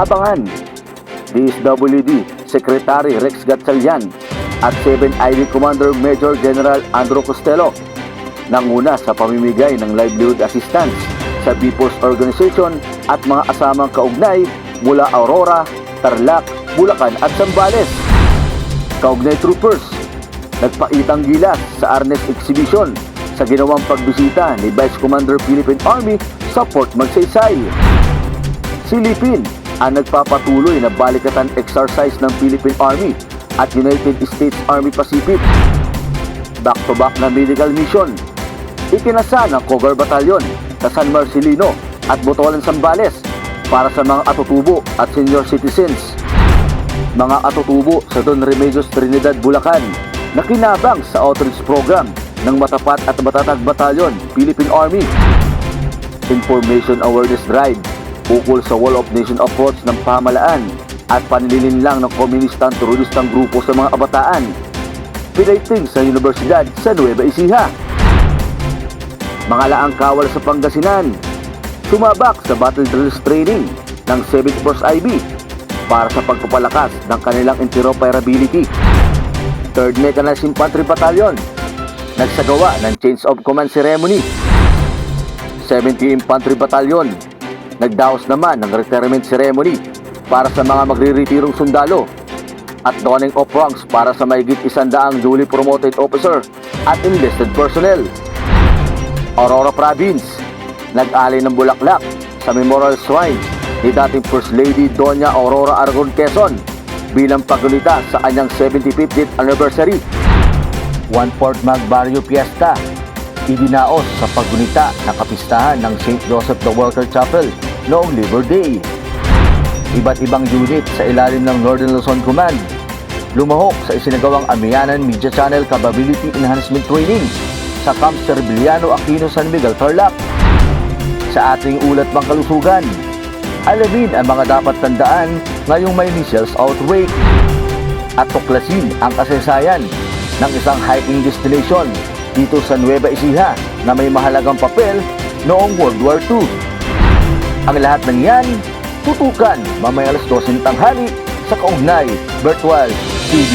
Abangan DSWD Secretary Rex Gatchalian at 7 ID Commander Major General Andrew Costello nanguna sa pamimigay ng livelihood assistance sa People's Organization at mga asamang kaugnay mula Aurora, Tarlac, Bulacan at Zambales. Kaugnay troopers, nagpaitang gilas sa Arnes Exhibition sa ginawang pagbisita ni Vice Commander Philippine Army sa Port Magsaysay. Silipin ang nagpapatuloy na balikatan exercise ng Philippine Army at United States Army Pacific. Back-to-back na medical mission. Ikinasa ng Cogar Battalion sa San Marcelino at Botolan Zambales para sa mga atutubo at senior citizens. Mga atutubo sa Don Remedios Trinidad, Bulacan na kinabang sa outreach program ng Matapat at Matatag Battalion, Philippine Army. Information Awareness Drive ukol sa Wall of Nation approach ng pamalaan at panlilinlang ng komunistang teroristang grupo sa mga kabataan. Pinaiting sa Universidad sa Nueva Ecija. Mga laang kawal sa Pangasinan. Sumabak sa battle drills training ng 7th Force IB para sa pagpapalakas ng kanilang interoperability. 3rd Mechanized Infantry Battalion nagsagawa ng change of command ceremony 70 Infantry Battalion. Nagdaos naman ng retirement ceremony para sa mga magre-retirong sundalo at donning of ranks para sa mahigit isandaang duly promoted officer at enlisted personnel. Aurora Province, nag-alay ng bulaklak sa Memorial Shrine ni dating First Lady Doña Aurora Aragon Quezon bilang pagunita sa kanyang 75th anniversary. One Port Mag Barrio Fiesta idinaos sa paggunita ng kapistahan ng St. Joseph the Worker Chapel noong Labor Day. Iba't ibang unit sa ilalim ng Northern Luzon Command lumahok sa isinagawang Amiyanan Media Channel Capability Enhancement Training sa Camp Serbiliano Aquino San Miguel, Tarlac. Sa ating ulat pang kalusugan, alamin ang mga dapat tandaan ngayong may measles outbreak at tuklasin ang kasaysayan ng isang hiking destination dito sa Nueva Ecija na may mahalagang papel noong World War II. Ang lahat ng yan, tutukan mamaya alas 12 ng tanghali sa Kaugnay Virtual TV.